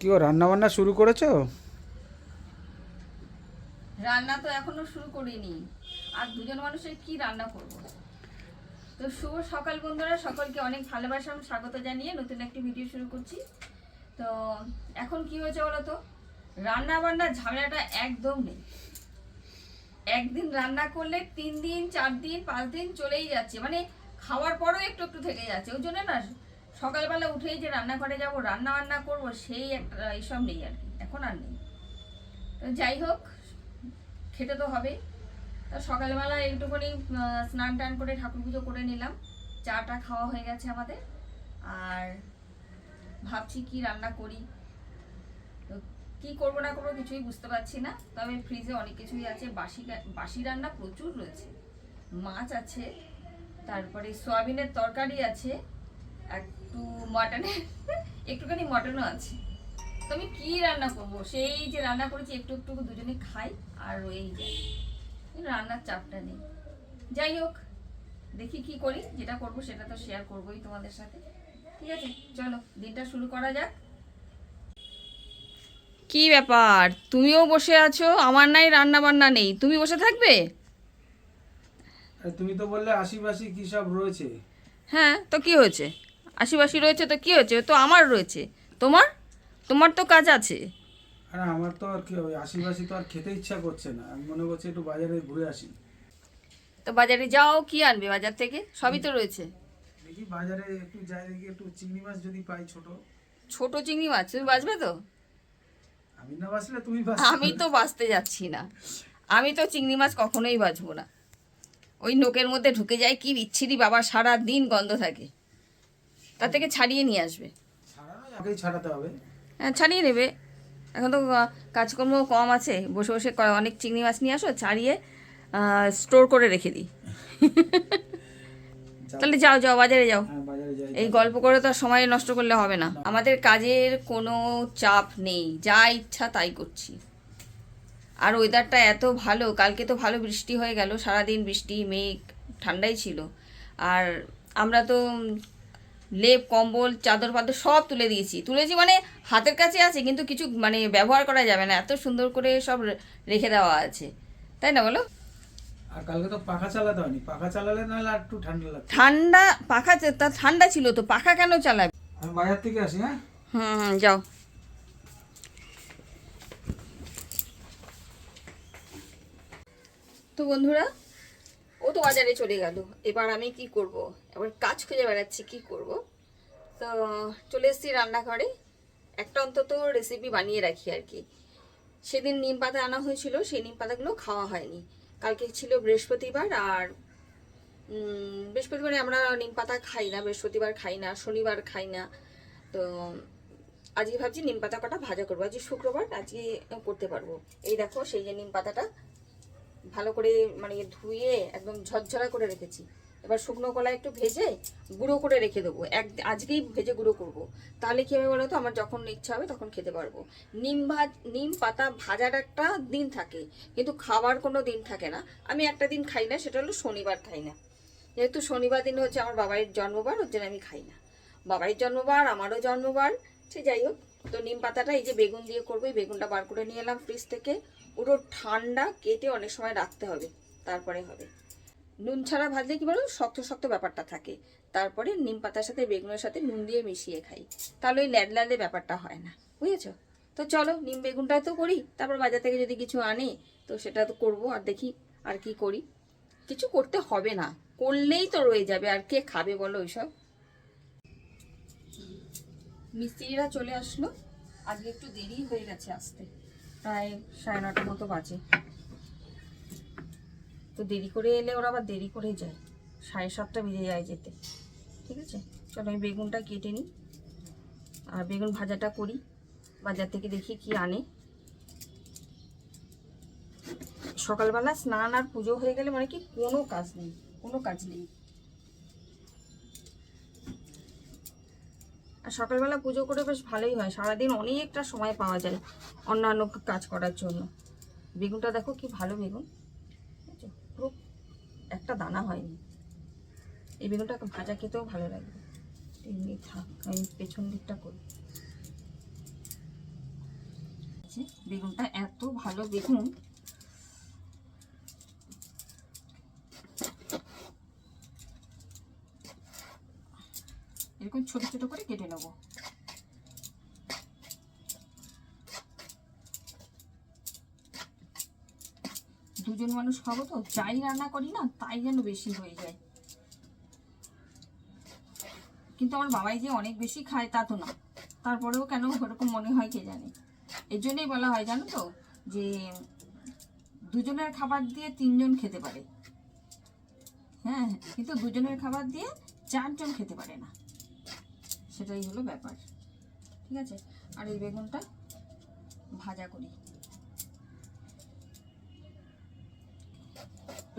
কি রান্না বান্না শুরু করেছ? রান্না তো এখনও শুরু করিনি। আর দুজন মানুষের কি রান্না করব? তো শুভ সকাল বন্ধুরা, সকলকে অনেক ভালোবাসা স্বাগত জানিয়ে নতুন একটি ভিডিও শুরু করছি। তো এখন কি হয়েছে বলো তো? রান্না বান্নার ঝামেলাটা একদম নেই। একদিন রান্না করলে তিন দিন, চার দিন, পাঁচ দিন চলেই যাচ্ছে। মানে খাওয়ার পরও একটু একটু থেকে যাচ্ছে। ওই জন্য না সকালবেলা উঠেই যে রান্নাঘরে যাব, রান্না বান্না করব, সেই একটা এইসব নেই আর কি। এখন আর নেই। তো যাই হোক, খেতে তো হবে। তা সকালবেলা একটুখানি স্নান টান করে ঠাকুর পুজো করে নিলাম। চাটা খাওয়া হয়ে গেছে আমাদের। আর ভাবছি কি রান্না করি। তো কি করব না করব কিছুই বুঝতে পারছি না। তবে ফ্রিজে অনেক কিছুই আছে। বাসি বাসি রান্না প্রচুর রয়েছে। মাছ আছে, তারপরে সয়াবিনের তরকারি আছে। একটু মটনের একটুখানি মটনও আছে। তো আমি কি রান্না করব? সেই যে রান্না করেছি একটু একটু দুজনে খাই আর রয়েই যায় এই রান্নার চাপটা নেই। যাই হোক দেখি কি করি যেটা করব সেটা তো শেয়ার করবোই তোমাদের সাথে। ঠিক আছে চলো দিনটা শুরু করা যাক। কি ব্যাপার? তুমিও বসে আছো আমার নাই রান্না বান্না নেই। তুমি বসে থাকবে? তুমি তো বললে আশিপাশি কি সব রয়েছে। হ্যাঁ তো কি হয়েছে? আশিপাশি রয়েছে তো কি হয়েছে? তো আমার রয়েছে। তোমার? তোমার তো কাজ আছে। আরে আমার তো আর কি ওই আশিপাশি তো আর খেতে ইচ্ছা করছে না। আমি মনে করছি একটু বাজারে ঘুরে আসি। তো বাজারে যাও কি আনবে বাজার থেকে? সবই তো রয়েছে। দেখি বাজারে একটু যাই দেখি একটু চিংড়ি মাছ যদি পাই ছোট। ছোট চিংড়ি মাছ? তুমি বাঁচবে তো? আমি না বাসলে তুমি বাস আমি তো বাঁচতে যাচ্ছি না। আমি তো চিংড়ি মাছ কখনোই বাঁচবো না। ওই নোকের মধ্যে ঢুকে যায় কি বিচ্ছিরি বাবা সারা দিন গন্ধ থাকে। তার থেকে ছাড়িয়ে নিয়ে আসবে। ছাড়াতে হবে। হ্যাঁ ছাড়িয়ে নেবে। এখন তো কাজকর্ম কম আছে। বসে বসে অনেক চিংড়ি মাছ নিয়ে আসো ছাড়িয়ে স্টোর করে রেখে দিই। তাহলে যাও যাও বাজারে যাও। হ্যাঁ এই গল্প করে তো আর সময় নষ্ট করলে হবে না। আমাদের কাজের কোনো চাপ নেই। যা ইচ্ছা তাই করছি। আর ওয়েদারটা এত ভালো কালকে তো ভালো বৃষ্টি হয়ে গেল। সারাদিন বৃষ্টি মেঘ ঠান্ডাই ছিল। আর আমরা তো লেপ কম্বল চাদর পাদর সব তুলে দিয়েছি। তুলেছি মানে হাতের কাছে আছে কিন্তু কিছু মানে ব্যবহার করা যাবে না। এত সুন্দর করে সব রেখে দেওয়া আছে। তাই না বলো? আর কালকে তো পাখা চালাতে হয়নি। পাখা চালালে নাহলে আর একটু ঠান্ডা লাগছে। ঠান্ডা পাখা তা ঠান্ডা ছিল তো পাখা কেন চালাবে? আমি বাজার থেকে আসি হ্যাঁ? হুম হুম যাও। তো বন্ধুরা ও তো বাজারে চলে গেল। এবার আমি কি করব? এবার কাজ খুঁজে বেড়াচ্ছি, কি করব? তো চলে এসেছি রান্নাঘরে। একটা অন্তত রেসিপি বানিয়ে রাখি আর কি। সেদিন নিম পাতা আনা হয়েছিল, সেই নিম পাতাগুলো খাওয়া হয়নি। কালকে ছিল বৃহস্পতিবার আর বৃহস্পতিবারে আমরা নিম পাতা খাই না, বৃহস্পতিবার খাই না, শনিবার খাই না। তো আজকে ভাবছি নিম পাতা কটা ভাজা করব, আজকে শুক্রবার আজকে করতে পারব। এই দেখো, সেই যে নিম পাতাটা ভালো করে মানে ধুয়ে একদম ঝরঝরা করে রেখেছি। এবার শুকনো কলা একটু ভেজে গুঁড়ো করে রেখে দেবো। এক, আজকেই ভেজে গুঁড়ো করব। তাহলে কী হবে বলো তো আমার যখন ইচ্ছা হবে তখন খেতে পারব। নিম ভাজ, নিম পাতা ভাজার একটা দিন থাকে, কিন্তু খাওয়ার কোনো দিন থাকে না। আমি একটা দিন খাই না, সেটা হলো শনিবার খাই না। যেহেতু শনিবার দিন হচ্ছে আমার বাবাইয়ের জন্মবার, ওর জন্য আমি খাই না। বাবাইয়ের জন্মবার, আমারও জন্মবার, সে যাই হোক। তো নিম পাতাটা এই যে বেগুন দিয়ে করব, এই বেগুনটা বার করে নিয়ে এলাম ফ্রিজ থেকে। পুরো ঠান্ডা কেটে অনেক সময় রাখতে হবে, তারপরে হবে। নুন ছাড়া ভাজলে কি বলো শক্ত শক্ত ব্যাপারটা থাকে। তারপরে নিম পাতার সাথে, বেগুনের সাথে নুন দিয়ে মিশিয়ে খাই। তাহলে ওই ল্যাড ল্যাডে ব্যাপারটা হয় না, বুঝেছ? তো চলো, নিম বেগুনটা তো করি, তারপর বাজার থেকে যদি কিছু আনে, তো সেটা তো করব আর দেখি আর কি করি। কিছু করতে হবে না, করলেই তো রয়ে যাবে, আর কে খাবে বলো ওইসব? মিস্ত্রিরা চলে আসলো, আজকে একটু দেরি হয়ে গেছে আসতে। প্রায় সাড়ে নটার মতো বাজে। তো দেরি করে এলে ওরা আবার দেরি করে যায়। সাড়ে সাতটা বেজে যায় যেতে। ঠিক আছে? চলো আমি বেগুনটা কেটে নিই। আর বেগুন ভাজাটা করি। বাজার থেকে দেখি কি আনে। সকালবেলা স্নান আর পুজো হয়ে গেলে মানে কি কোনো কাজ নেই। কোনো কাজ নেই। আর সকালবেলা পুজো করে বেশ ভালোই হয়। সারাদিন অনেকটা সময় পাওয়া যায় অন্যান্য কাজ করার জন্য। বেগুনটা দেখো কি ভালো বেগুন? পুরো একটা দানা হয়নি। এই বেগুনটা ভাজা খেতেও ভালো লাগবে এমনি থাক, আমি পেছন দিকটা করি। বেগুনটা এত ভালো বেগুন। এরকম ছোট ছোট করে কেটে নেব। দুজন মানুষ খাব তো, যাই রান্না করি না, তাই যেন বেশি হয়ে যায়। কিন্তু আমার বাবাই যে অনেক বেশি খায় তা তো না। তারপরেও কেন ওরকম মনে হয় কে জানে? এর জন্যই বলা হয়, জানো তো, যে দুজনের খাবার দিয়ে তিনজন খেতে পারে। হ্যাঁ কিন্তু দুজনের খাবার দিয়ে চারজন খেতে পারে না। সেটাই হলো ব্যাপার। ঠিক আছে? আর এই বেগুনটা ভাজা করি।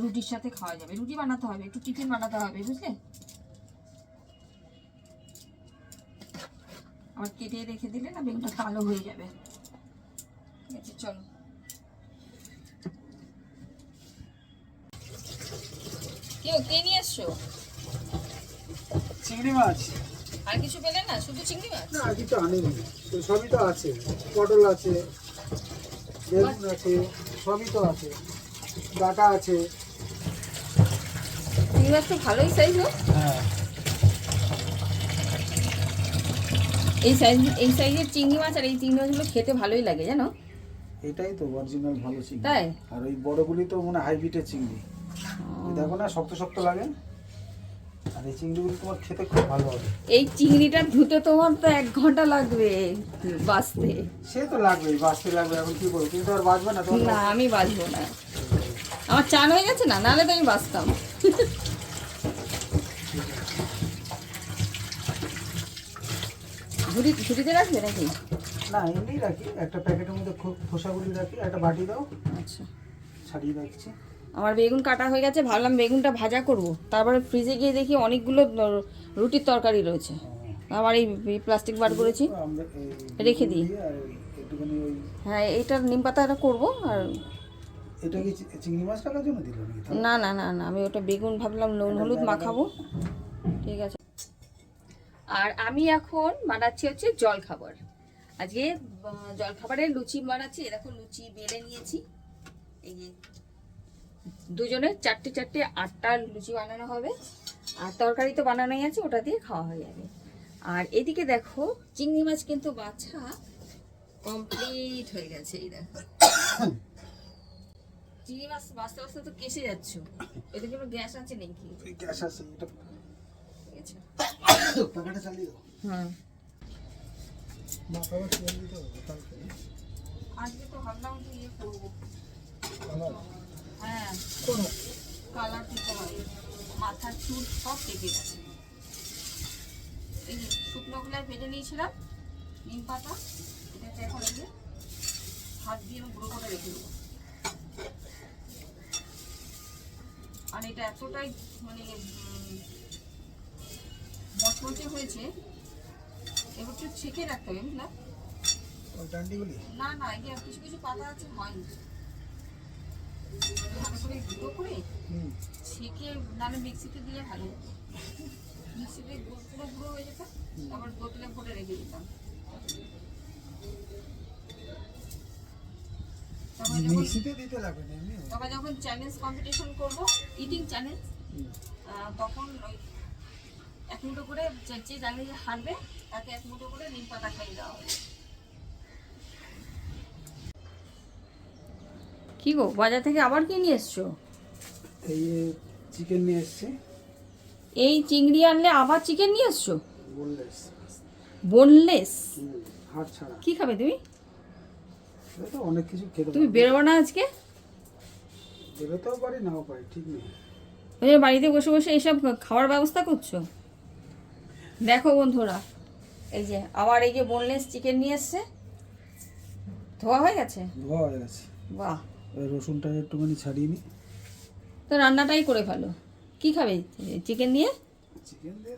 রুটির সাথে খাওয়া যাবে। রুটি বানাতে হবে, একটু টিফিন বানাতে হবে, বুঝলে? আবার কেটে রেখে দিলে না বেগুনটা কালো হয়ে যাবে। ঠিক আছে, চলো। কে নিয়ে এসছো? চিংড়ি মাছ। আর কিছু পেলে না শুধু চিংড়ি মাছ? না আজকে তো আনেনি। তো সবই তো আছে। পটল আছে বেগুন আছে সবই তো আছে। ডাটা আছে। চিংড়ি মাছ তো ভালোই সাইজ হোক হ্যাঁ। এই সাইজ এই সাইজের চিংড়ি মাছ আর এই চিংড়ি মাছগুলো খেতে ভালোই লাগে জানো? এটাই তো অরিজিনাল ভালো চিংড়ি। তাই? আর ওই বড়গুলি তো মনে হাইব্রিডের চিংড়ি। দেখো না শক্ত শক্ত লাগে। আর এই চিংড়িগুলি তোমার খেতে খুব ভালো হবে। এই চিংড়িটা ধুতে তোমার তো এক ঘণ্টা লাগবে বাঁচতে। সে তো লাগবেই বাঁচতে লাগবে এখন কি করব? কিন্তু আর বাঁচবে না তোমার? না আমি বাঁচবো না। আমার চান হয়ে গেছে না? নাহলে তো আমি বাঁচতাম। ঝুড়ি ঝুড়িতে রাখবে নাকি? না এমনি রাখি। একটা প্যাকেটের মধ্যে খো- খোসাগুলি রাখি একটা বাটি দাও। আচ্ছা। ছাড়িয়ে রাখছি আমার বেগুন কাটা হয়ে গেছে ভাবলাম বেগুনটা ভাজা করব। তারপরে ফ্রিজে গিয়ে দেখি অনেকগুলো রুটির তরকারি রয়েছে। আমার এই প্লাস্টিক বার করেছি। রেখে দিই। হ্যাঁ এইটার নিম পাতাটা করব আর এটা কি চিংড়ি মাছ রাখার জন্য দিল না না না না আমি ওটা বেগুন ভাবলাম নুন হলুদ মাখাবো। ঠিক আছে। আর আমি এখন বানাচ্ছি হচ্ছে জল খাবার আজকে জল খাবারের লুচি বানাচ্ছি এরকম লুচি বেলে নিয়েছি। এই যে দুজনের চারটে চারটে আটটা লুচি বানানো হবে। আর তরকারি তো বানানোই আছে ওটা দিয়ে খাওয়া হয়ে যাবে। আর এদিকে দেখো চিংড়ি মাছ কিন্তু বাছা কমপ্লিট হয়ে গেছে এই দেখো। চিংড়ি মাছ বাঁচতে বাঁচতে তো কেসে যাচ্ছ। এতে কোনো গ্যাস আছে নাকি? গ্যাস আছে এটা চালিয়ে দাও। কালকে। আজকে তো ভাবলাম যে ইয়ে করব হ্যাঁ। কালার দিতে হবে। মাথার চুল সব কেটে গেছে। এই শুকনো গুলাই ভেজে নিয়েছিলাম নিম পাতা এটাকে এখন এই যে হাত দিয়ে আমি গুঁড়ো করে রেখে দেবো। আর এটা এতটাই মানে মচমচে হয়েছে এবার একটু ছেঁকে রাখতে হবে না না এই কিছু কিছু পাতা আছে হয়নি। গুঁড়ো করে ছেঁকে নাহলে মিক্সিতে দিলে ভালো মিক্সিতে পুরো গুঁড়ো হয়ে যেত তারপর বোতলে ভরে রেখে দিতাম তারপর যখন চ্যালেঞ্জ কম্পিটিশন করব ইটিং চ্যালেঞ্জ তখন ওই এক মুঠো করে যে চ্যালেঞ্জে হারবে তাকে এক মুঠো করে নিম পাতা খাইয়ে দেওয়া হবে। কি গো বাজার থেকে আবার কি নিয়ে এসছো? এই চিকেন নিয়ে এসছি। এই চিংড়ি আনলে আবার চিকেন নিয়ে এসছো? বললেস বোনলেস হাট ছাড়া। কি খাবে তুমি? অনেক কিছু খেতে তুমি। বেরোবো না আজকে? বেরোতেও পারি নাও পারি ঠিক নেই। বাড়িতে বসে বসে এইসব খাওয়ার ব্যবস্থা করছ? দেখো বন্ধুরা এই যে আবার এই যে বোনলেস চিকেন নিয়ে এসছে। ধোয়া হয়ে গেছে? ধোয়া হয়ে গেছে। বাহ। রসুনটা একটুখানি ছাড়িয়ে নিই তো রান্নাটাই করে ফেলো। কি খাবে? চিকেন দিয়ে? চিকেন দিয়ে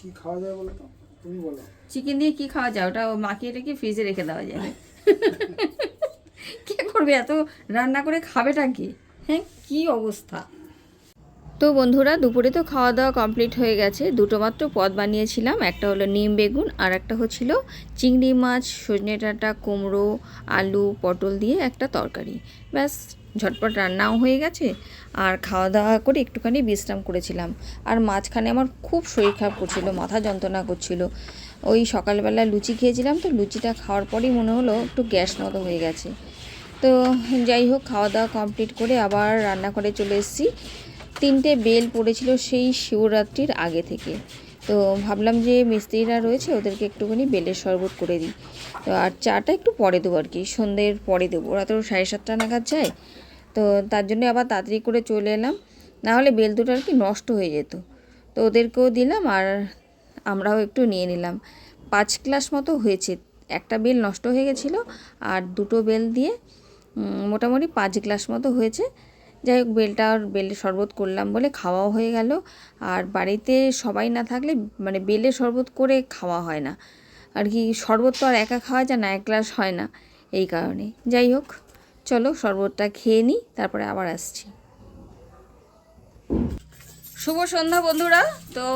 কি খাওয়া যায় বলো তো? তুমি বলো। চিকেন দিয়ে কি খাওয়া যায়? ওটা মাখিয়ে রেখে ফ্রিজে রেখে দেওয়া যাবে কে করবে? এত রান্না করে খাবেটা কি? হ্যাঁ কি অবস্থা? তো বন্ধুরা, দুপুরে তো খাওয়া দাওয়া কমপ্লিট হয়ে গেছে। দুটো মাত্র পদ বানিয়েছিলাম। একটা হলো নিম বেগুন, আর একটা হচ্ছিল চিংড়ি মাছ, সজনে ডাঁটা, কুমড়ো, আলু, পটল দিয়ে একটা তরকারি। ব্যাস, ঝটপট রান্নাও হয়ে গেছে। আর খাওয়া দাওয়া করে একটুখানি বিশ্রাম করেছিলাম। আর মাঝখানে আমার খুব শরীর খারাপ করছিল, মাথা যন্ত্রণা করছিল। ওই সকালবেলা লুচি খেয়েছিলাম তো, লুচিটা খাওয়ার পরই মনে হলো একটু গ্যাস মতো হয়ে গেছে। তো যাই হোক খাওয়া দাওয়া কমপ্লিট করে আবার রান্নাঘরে চলে এসেছি। তিনটে বেল পড়েছিল সেই শিবরাত্রির আগে থেকে। তো ভাবলাম যে মিস্ত্রিরা রয়েছে, ওদেরকে একটুখানি বেলের শরবত করে দিই। তো আর চাটা একটু পরে দেবো আর কি, সন্ধ্যের পরে দেবো। ওরা তো সাড়ে সাতটা নাগাদ যায়। তো তার জন্য আবার তাড়াতাড়ি করে চলে এলাম। না হলে বেল দুটো আর কি নষ্ট হয়ে যেত। তো ওদেরকেও দিলাম আর আমরাও একটু নিয়ে নিলাম। পাঁচ গ্লাস মতো হয়েছে। একটা বেল নষ্ট হয়ে গেছিল আর দুটো বেল দিয়ে মোটামুটি পাঁচ গ্লাস মতো হয়েছে। যাই হোক, বেলটা আর বেলের শরবত করলাম বলে খাওয়াও হয়ে গেল। আর বাড়িতে সবাই না থাকলে মানে বেলের শরবত করে খাওয়া হয় না। আর কি শরবত তো আর একা খাওয়া যায় না, এক গ্লাস হয় না এই কারণে যাই হোক, চলো শরবতটা খেয়ে নিই, তারপরে আবার আসছি। শুভ সন্ধ্যা বন্ধুরা। তো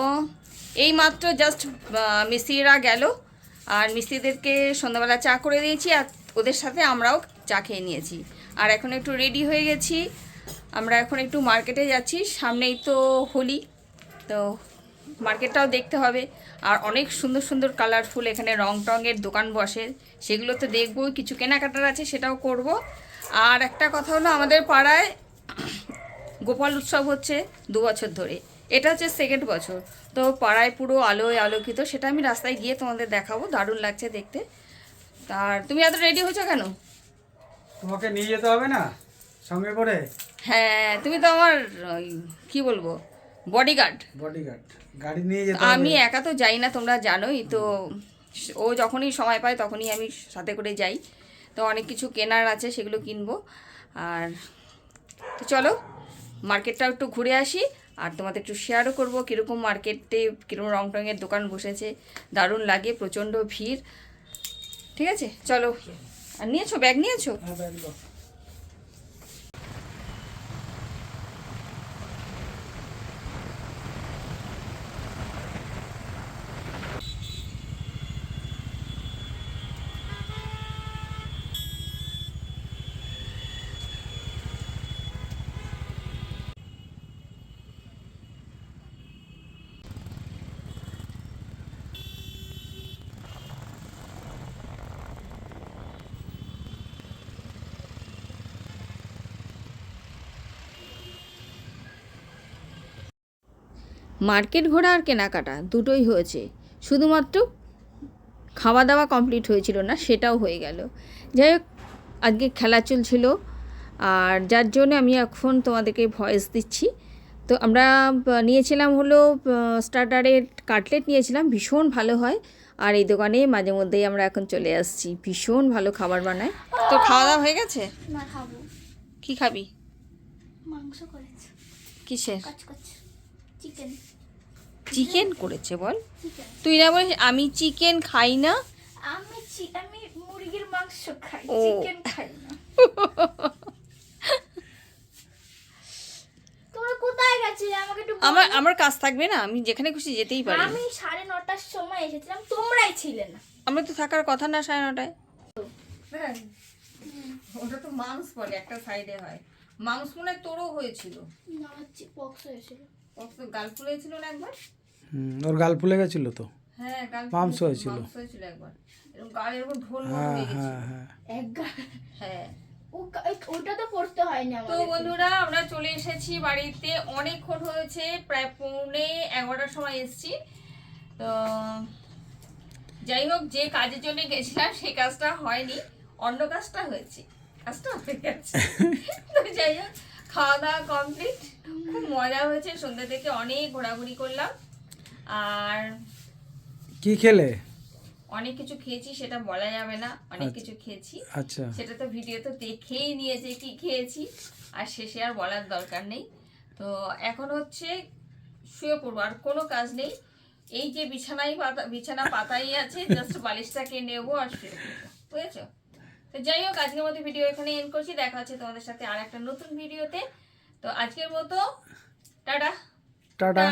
এই মাত্র জাস্ট মিস্ত্রিরা গেল। আর মিস্ত্রিদেরকে সন্ধ্যাবেলা চা করে দিয়েছি, আর ওদের সাথে আমরাও চা খেয়ে নিয়েছি। আর এখন একটু রেডি হয়ে গেছি। আমরা এখন একটু মার্কেটে যাচ্ছি। সামনেই তো হোলি, তো মার্কেটটাও দেখতে হবে। আর অনেক সুন্দর সুন্দর কালারফুল এখানে রং টঙের দোকান বসে। সেগুলো তো দেখব, কিছু কেনাকাটার আছে সেটাও করব। আর একটা কথা হলো, আমাদের পাড়ায় গোপাল উৎসব হচ্ছে দু বছর ধরে। এটা হচ্ছে সেকেন্ড বছর। তো পাড়ায় পুরো আলোয় আলোকিত, সেটা আমি রাস্তায় গিয়ে তোমাদের দেখাবো। দারুণ লাগছে দেখতে। আর তুমি এত রেডি হয়েছো কেন? তোমাকে নিয়ে যেতে হবে না? সঙ্গে করে? হ্যাঁ তুমি তো আমার ওই, কি বলব বডিগার্ড বডিগার্ড গাড়ি নিয়ে যেতে আমি একা তো যাই না তোমরা জানোই তো ও যখনই সময় পায় তখনই আমি সাথে করে যাই। তো অনেক কিছু কেনার আছে সেগুলো কিনবো। আর তো চলো মার্কেটটাও একটু ঘুরে আসি আর তোমাদের একটু শেয়ারও করব কীরকম মার্কেটে কীরকম রং টঙের দোকান বসেছে দারুণ লাগে প্রচণ্ড ভিড়। ঠিক আছে? চলো। আর নিয়েছো ব্যাগ? নিয়েছো? মার্কেট ঘোরা আর কেনাকাটা দুটোই হয়েছে। শুধুমাত্র খাওয়া দাওয়া কমপ্লিট হয়েছিল না সেটাও হয়ে গেল। যাই হোক আজকে খেলা চলছিল আর যার জন্য আমি এখন তোমাদেরকে ভয়েস দিচ্ছি। তো আমরা নিয়েছিলাম হলো স্টার্টারের কাটলেট নিয়েছিলাম ভীষণ ভালো হয়। আর এই দোকানে মাঝে মধ্যেই আমরা এখন চলে আসছি ভীষণ ভালো খাবার বানায়। তো খাওয়া দাওয়া হয়ে গেছে? না খাব। কি খাবি? মাংস করেছে। কিসের? চিকেন। চিকেন করেছে বল। তুই না বলিস আমি চিকেন খাই না। আমি আমি মুরগির মাংস খাই চিকেন খাই না। তোমরা কোথায় গেছিলে? আমাকে একটু আমার আমার কাজ থাকবে না? আমি যেখানে খুশি যেতেই পারি। আমি সাড়ে নটার সময় এসেছিলাম তোমরাই ছিলে না। আমরা তো থাকার কথা না সাড়ে নটায়। ওটা তো মাংস বলে একটা সাইডে হয়। মাংস মনে হয় তোরও হয়েছিল। না পক্স হয়েছিল। গাল ফুলেছিল না একবার? ওর গাল ফুলে গেছিল তো? হ্যাঁ গাল মাংস হয়েছিল। মাংস হয়েছিল একবার। এরকম গাল এরকম ঢোল হ্যাঁ হয়ে গেছিল হ্যাঁ। হ্যাঁ এক গা- হ্যাঁ। ও গা- এই- ওটা তো পড়তে হয়নি তো বন্ধুরা আমরা চলে এসেছি বাড়িতে। অনেকক্ষণ হয়েছে প্রায় পৌনে এগারোটার সময় এসেছি। তো যাই হোক যে কাজের জন্য গেছিলাম সেই কাজটা হয়নি। অন্য কাজটা হয়েছে। কাজটা হয়ে গেছে। তো যাই হোক খাওয়া দাওয়া কমপ্লিট খুব মজা হয়েছে সন্ধ্যা থেকে অনেক ঘোরাঘুরি করলাম। আর কি খেলে? অনেক কিছু খেয়েছি সেটা বলা যাবে না। অনেক কিছু খেয়েছি। আচ্ছা। সেটা তো ভিডিও তো দেখেই নিয়েছে কি খেয়েছি। আর শেষে আর বলার দরকার নেই। তো এখন হচ্ছে শুয়ে পড়ব আর কোনো কাজ নেই। এই যে বিছানাই পাতা বিছানা পাতাই আছে জাস্ট বালিশটাকে নেব আর শুয়ে পড়ব। বুঝেছ? তো যাই হোক আজকের মতো ভিডিও এখানে এন্ড করছি। দেখা হচ্ছে তোমাদের সাথে আর একটা নতুন ভিডিওতে তো। আজকের মতো টাটা। টাটা।